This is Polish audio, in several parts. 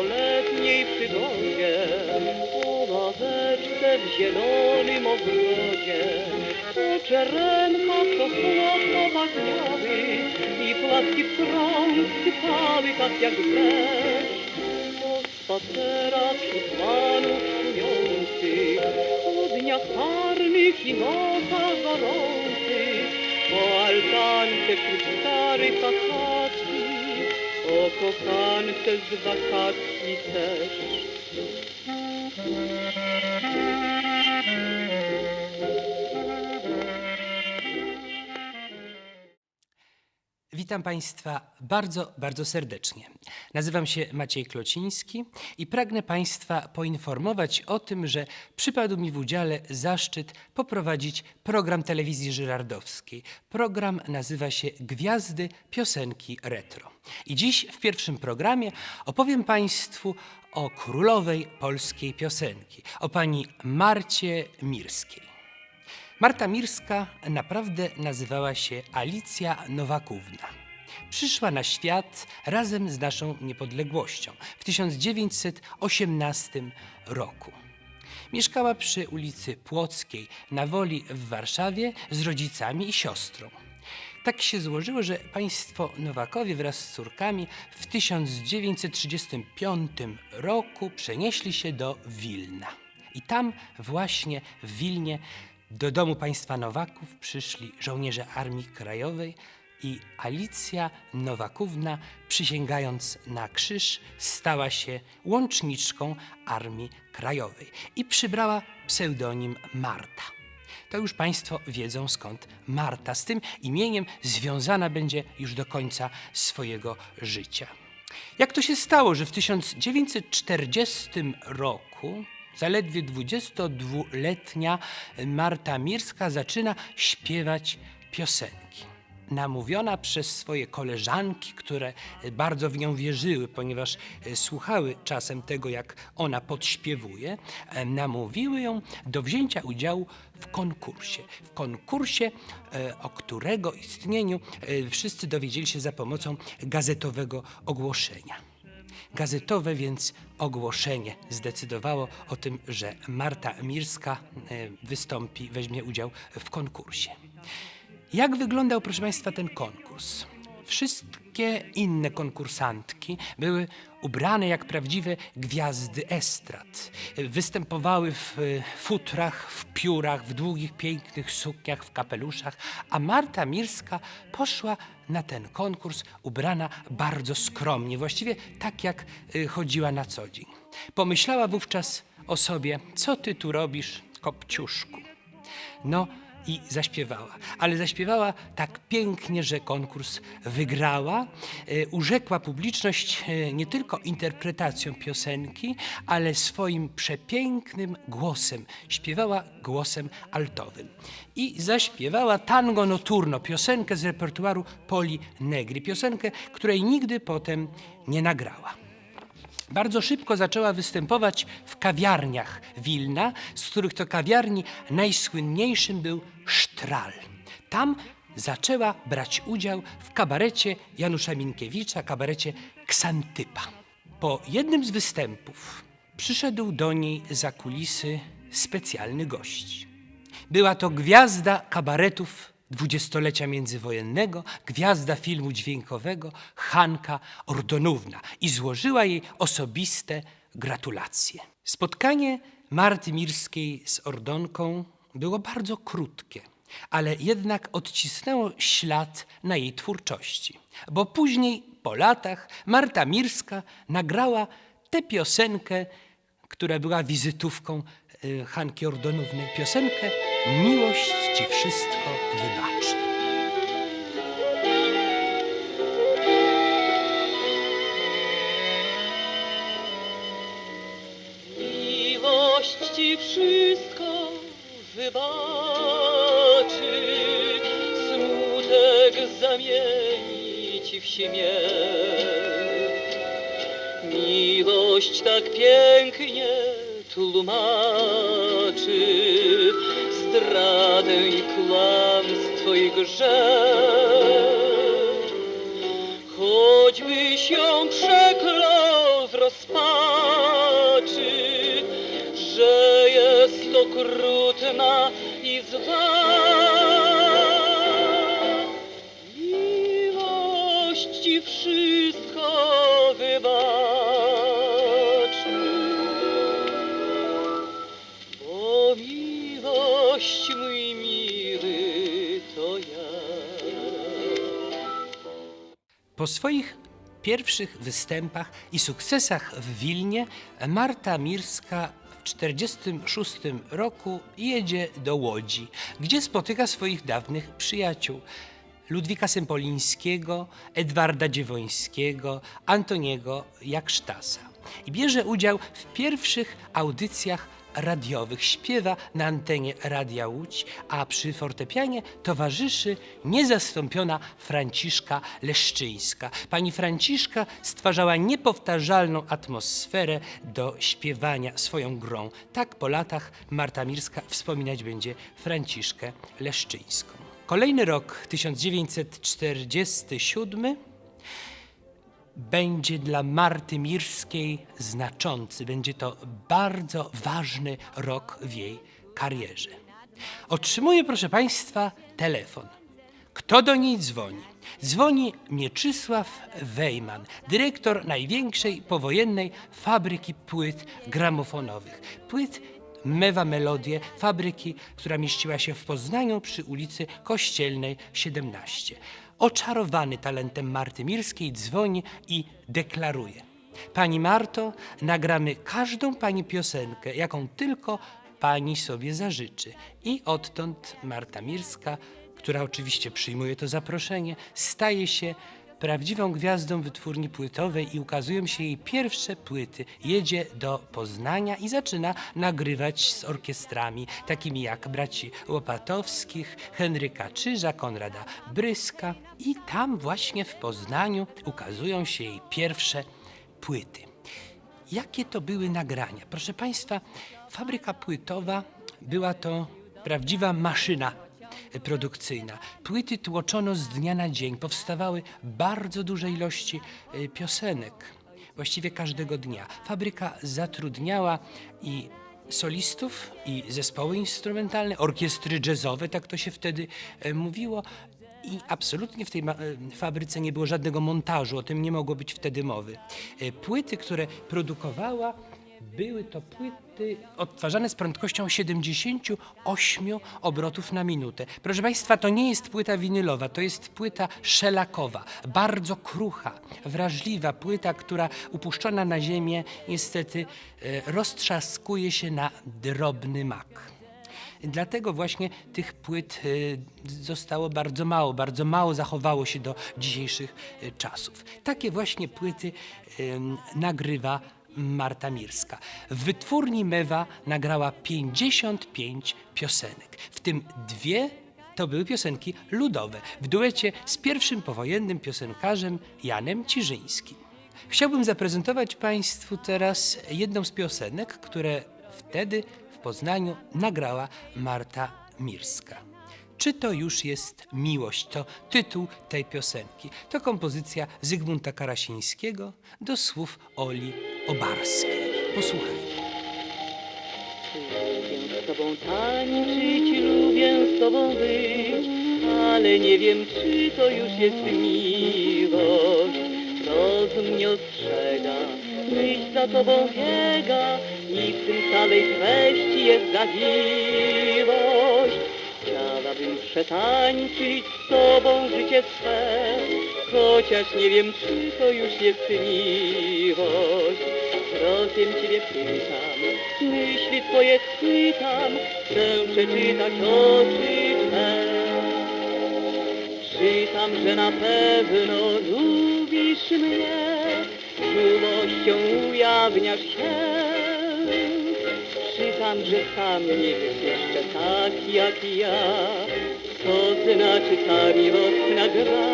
dwudziestoletniej przygodzie po ławeczce w zielonym ogrodzie. Po czerenkach to słodko pachniały i płatki w krąg sypały tak jak deszcz. Po spacerach wśród panów szumiących, dniach parnych i nocach gorących, po altance wśród starych o kochance z wakacji też. Witam Państwa bardzo, bardzo serdecznie. Nazywam się Maciej Klociński i pragnę Państwa poinformować o tym, że przypadł mi w udziale zaszczyt poprowadzić program telewizji żyrardowskiej. Program nazywa się Gwiazdy Piosenki Retro. I dziś w pierwszym programie opowiem Państwu o królowej polskiej piosenki, o pani Marcie Mirskiej. Marta Mirska naprawdę nazywała się Alicja Nowakówna. Przyszła na świat razem z naszą niepodległością w 1918 roku. Mieszkała przy ulicy Płockiej na Woli w Warszawie z rodzicami i siostrą. Tak się złożyło, że państwo Nowakowie wraz z córkami w 1935 roku przenieśli się do Wilna. I tam właśnie w Wilnie do domu państwa Nowaków przyszli żołnierze Armii Krajowej i Alicja Nowakówna, przysięgając na krzyż, stała się łączniczką Armii Krajowej i przybrała pseudonim Marta. To już Państwo wiedzą skąd Marta. Z tym imieniem związana będzie już do końca swojego życia. Jak to się stało, że w 1940 roku zaledwie 22-letnia Marta Mirska zaczyna śpiewać piosenki? Namówiona przez swoje koleżanki, które bardzo w nią wierzyły, ponieważ e, słuchały czasem tego, jak ona podśpiewuje, e, namówiły ją do wzięcia udziału w konkursie. W konkursie, e, o którego istnieniu e, wszyscy dowiedzieli się za pomocą gazetowego ogłoszenia. Gazetowe więc ogłoszenie zdecydowało o tym, że Marta Mirska e, wystąpi, weźmie udział w konkursie. Jak wyglądał, proszę Państwa, ten konkurs? Wszystkie inne konkursantki były ubrane jak prawdziwe gwiazdy estrad. Występowały w e, futrach, w piórach, w długich, pięknych sukniach, w kapeluszach, a Marta Mirska poszła na ten konkurs ubrana bardzo skromnie, właściwie tak jak e, chodziła na co dzień. Pomyślała wówczas o sobie, co ty tu robisz, kopciuszku? No i zaśpiewała, ale zaśpiewała tak pięknie, że konkurs wygrała. E, Urzekła publiczność e, nie tylko interpretacją piosenki, ale swoim przepięknym głosem. Śpiewała głosem altowym. I zaśpiewała tango notturno, piosenkę z repertuaru Poli Negri, piosenkę, której nigdy potem nie nagrała. Bardzo szybko zaczęła występować w kawiarniach Wilna, z których to kawiarni najsłynniejszym był Sztral. Tam zaczęła brać udział w kabarecie Janusza Minkiewicza, kabarecie Ksantypa. Po jednym z występów przyszedł do niej za kulisy specjalny gość. Była to gwiazda kabaretów dwudziestolecia międzywojennego, gwiazda filmu dźwiękowego Hanka Ordonówna i złożyła jej osobiste gratulacje. Spotkanie Marty Mirskiej z Ordonką było bardzo krótkie, ale jednak odcisnęło ślad na jej twórczości, bo później, po latach, Marta Mirska nagrała tę piosenkę, która była wizytówką y, Hanki Ordonówny, piosenkę Miłość ci wszystko wybaczy. Miłość ci wszystko wybaczy, smutek zamieni ci w śmiech. Miłość tak pięknie tłumaczy zdradę i kłamstwo i grzech. Choćbyś ją przeklął w rozpaczy, że jest okrutna i zła. Po swoich pierwszych występach i sukcesach w Wilnie Marta Mirska w 1946 roku jedzie do Łodzi, gdzie spotyka swoich dawnych przyjaciół. Ludwika Sempolińskiego, Edwarda Dziewońskiego, Antoniego Jaksztasa. I bierze udział w pierwszych audycjach radiowych. Śpiewa na antenie Radia Łódź, a przy fortepianie towarzyszy niezastąpiona Franciszka Leszczyńska. Pani Franciszka stwarzała niepowtarzalną atmosferę do śpiewania swoją grą. Tak po latach Marta Mirska wspominać będzie Franciszkę Leszczyńską. Kolejny rok 1947 będzie dla Marty Mirskiej znaczący. Będzie to bardzo ważny rok w jej karierze. Otrzymuje, proszę Państwa, telefon. Kto do niej dzwoni? Dzwoni Mieczysław Wejman, dyrektor największej powojennej fabryki płyt gramofonowych. Płyt Mewa Melodie, fabryki, która mieściła się w Poznaniu przy ulicy Kościelnej 17. Oczarowany talentem Marty Mirskiej dzwoni i deklaruje. Pani Marto, nagramy każdą pani piosenkę, jaką tylko pani sobie zażyczy. I odtąd Marta Mirska, która oczywiście przyjmuje to zaproszenie, staje się prawdziwą gwiazdą wytwórni płytowej i ukazują się jej pierwsze płyty. Jedzie do Poznania i zaczyna nagrywać z orkiestrami, takimi jak braci Łopatowskich, Henryka Czyża, Konrada Bryska. I tam właśnie w Poznaniu ukazują się jej pierwsze płyty. Jakie to były nagrania? Proszę Państwa, fabryka płytowa była to prawdziwa maszyna produkcyjna. Płyty tłoczono z dnia na dzień. Powstawały bardzo duże ilości y, piosenek, właściwie każdego dnia. Fabryka zatrudniała i solistów, i zespoły instrumentalne, orkiestry jazzowe, tak to się wtedy e, mówiło. I absolutnie w tej e, fabryce nie było żadnego montażu, o tym nie mogło być wtedy mowy. E, Płyty, które produkowała, były to płyty odtwarzane z prędkością 78 obrotów na minutę. Proszę Państwa, to nie jest płyta winylowa, to jest płyta szelakowa, bardzo krucha, wrażliwa płyta, która upuszczona na ziemię niestety e, roztrzaskuje się na drobny mak. Dlatego właśnie tych płyt y, zostało bardzo mało, bardzo mało zachowało się do dzisiejszych y, czasów. Takie właśnie płyty nagrywa Marta Mirska. W wytwórni Mewa nagrała 55 piosenek, w tym dwie to były piosenki ludowe w duecie z pierwszym powojennym piosenkarzem Janem Ciżyńskim. Chciałbym zaprezentować Państwu teraz jedną z piosenek, które wtedy w Poznaniu nagrała Marta Mirska. Czy to już jest miłość? To tytuł tej piosenki. To kompozycja Zygmunta Karasińskiego do słów Oli Obarskiej. Posłuchajmy. Lubię z tobą tańczyć, lubię z tobą być, ale nie wiem, czy to już jest miłość. Rozum mnie ostrzega, myśl za tobą biega i w tym całej treści jest zawiłość. Chciałabym przetańczyć z tobą życie swe, chociaż nie wiem, czy to już jest miłość. Rozum ciebie pytam, myśli twoje chwytam, chcę przeczytać oczy twe. Czytam, że na pewno lubisz mnie, czułością ujawniasz się. Czytam, że sam nie wiesz jeszcze tak jak ja, co znaczy ta miłosna gra.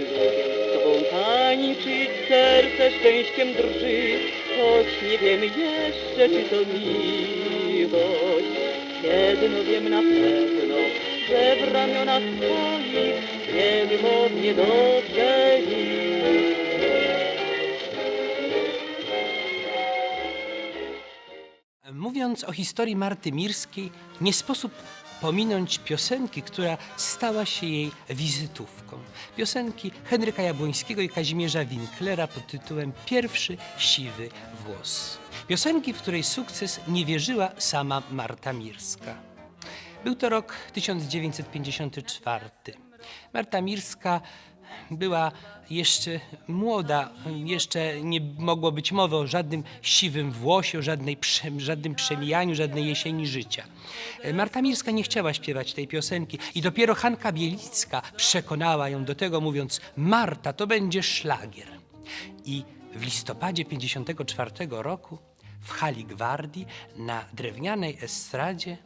Z tobą tańczyć, serce szczęściem drży, choć nie wiem jeszcze, czy to miłość. Jedno wiem na pewno, że w ramionach twoich niezmownie dotrze dziś. Mówiąc o historii Marty Mirskiej, nie sposób pominąć piosenki, która stała się jej wizytówką. Piosenki Henryka Jabłońskiego i Kazimierza Winklera pod tytułem Pierwszy siwy włos. Piosenki, w której sukces nie wierzyła sama Marta Mirska. Był to rok 1954. Marta Mirska była jeszcze młoda, jeszcze nie mogło być mowy o żadnym siwym włosie, o żadnej, żadnym przemijaniu, żadnej jesieni życia. Marta Mirska nie chciała śpiewać tej piosenki i dopiero Hanka Bielicka przekonała ją do tego, mówiąc: Marta, to będzie szlagier. I w listopadzie 54 roku w hali Gwardii na drewnianej estradzie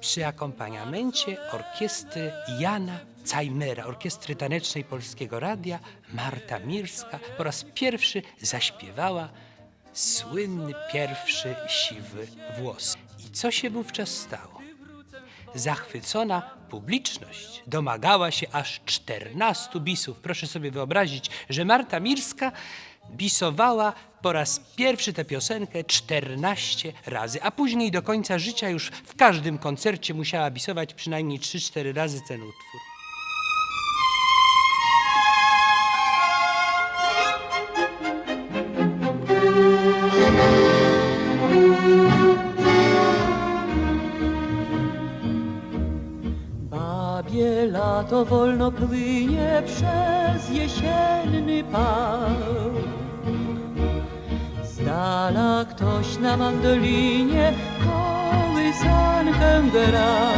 przy akompaniamencie orkiestry Jana Cajmera, orkiestry tanecznej Polskiego Radia, Marta Mirska po raz pierwszy zaśpiewała słynny pierwszy siwy włos. I co się wówczas stało? Zachwycona publiczność domagała się aż 14 bisów. Proszę sobie wyobrazić, że Marta Mirska bisowała po raz pierwszy tę piosenkę 14 razy, a później do końca życia już w każdym koncercie musiała bisować przynajmniej 3-4 razy ten utwór. Babie lato wolno płynie przez jesienny park. Z dala ktoś na mandolinie kołysankę gra.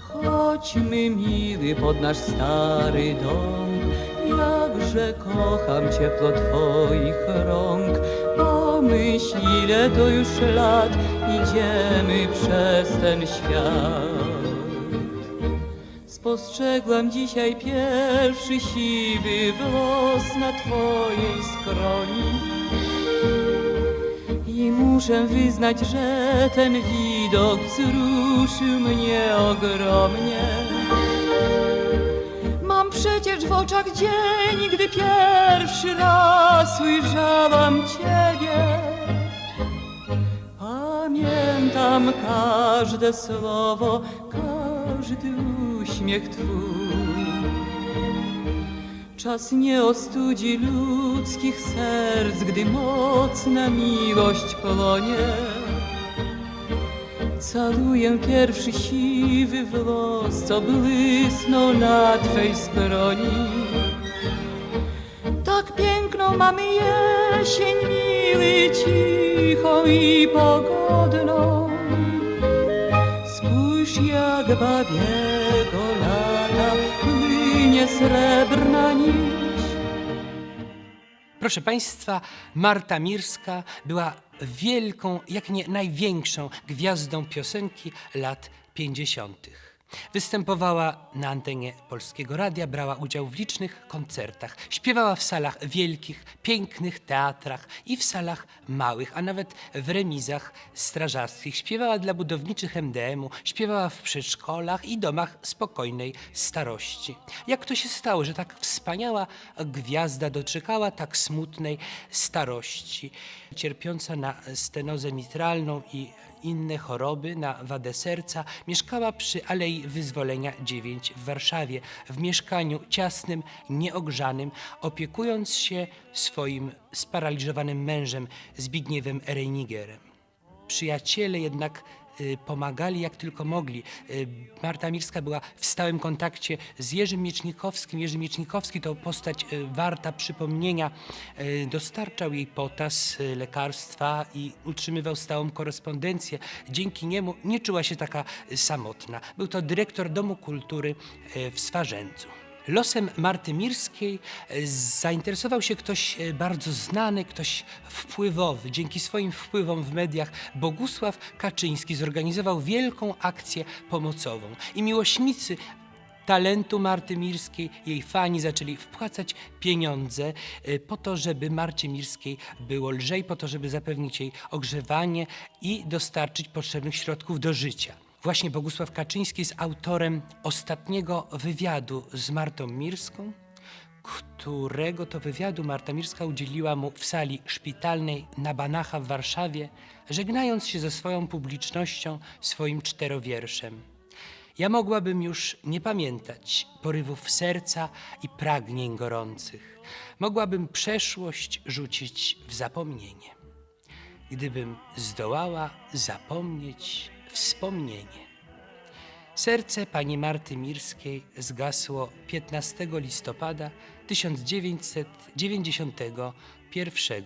Chodźmy miły pod nasz stary dom, jakże kocham ciepło twoich rąk. Pomyśl, ile to już lat idziemy przez ten świat. Spostrzegłam dzisiaj pierwszy siwy włos na twojej skroni. I muszę wyznać, że ten widok wzruszył mnie ogromnie. Mam przecież w oczach dzień, gdy pierwszy raz ujrzałam Ciebie. Pamiętam każde słowo, każdy uśmiech Twój. Czas nie ostudzi ludzkich serc, gdy mocna miłość płonie. Caluję pierwszy siwy włos, co błysnął na Twej skroni. Tak piękną mamy jesień, miły, cichą i pogodną. Jak babiego lata płynie srebrna nić. Proszę Państwa, Marta Mirska była wielką, jak nie największą gwiazdą piosenki lat 50. Występowała na antenie Polskiego Radia, brała udział w licznych koncertach. Śpiewała w salach wielkich, pięknych teatrach i w salach małych, a nawet w remizach strażackich. Śpiewała dla budowniczych MDM-u, śpiewała w przedszkolach i domach spokojnej starości. Jak to się stało, że tak wspaniała gwiazda doczekała tak smutnej starości? Cierpiąca na stenozę mitralną i inne choroby, na wadę serca, mieszkała przy Alei Wyzwolenia 9 w Warszawie, w mieszkaniu ciasnym, nieogrzanym, opiekując się swoim sparaliżowanym mężem Zbigniewem Reinigerem. Przyjaciele jednak pomagali jak tylko mogli. Y, Marta Mirska była w stałym kontakcie z Jerzym Miecznikowskim. Jerzy Miecznikowski to postać y, warta przypomnienia. Y, Dostarczał jej potas, y, lekarstwa i utrzymywał stałą korespondencję. Dzięki niemu nie czuła się taka y, samotna. Był to dyrektor Domu Kultury y, w Swarzędzu. Losem Marty Mirskiej e, zainteresował się ktoś e, bardzo znany, ktoś wpływowy. Dzięki swoim wpływom w mediach Bogusław Kaczyński zorganizował wielką akcję pomocową. I miłośnicy talentu Marty Mirskiej, jej fani zaczęli wpłacać pieniądze e, po to, żeby Marcie Mirskiej było lżej, po to, żeby zapewnić jej ogrzewanie i dostarczyć potrzebnych środków do życia. Właśnie Bogusław Kaczyński jest autorem ostatniego wywiadu z Martą Mirską, którego to wywiadu Marta Mirska udzieliła mu w sali szpitalnej na Banacha w Warszawie, żegnając się ze swoją publicznością swoim czterowierszem. Ja mogłabym już nie pamiętać porywów serca i pragnień gorących. Mogłabym przeszłość rzucić w zapomnienie. Gdybym zdołała zapomnieć wspomnienie. Serce pani Marty Mirskiej zgasło 15 listopada 1991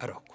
roku.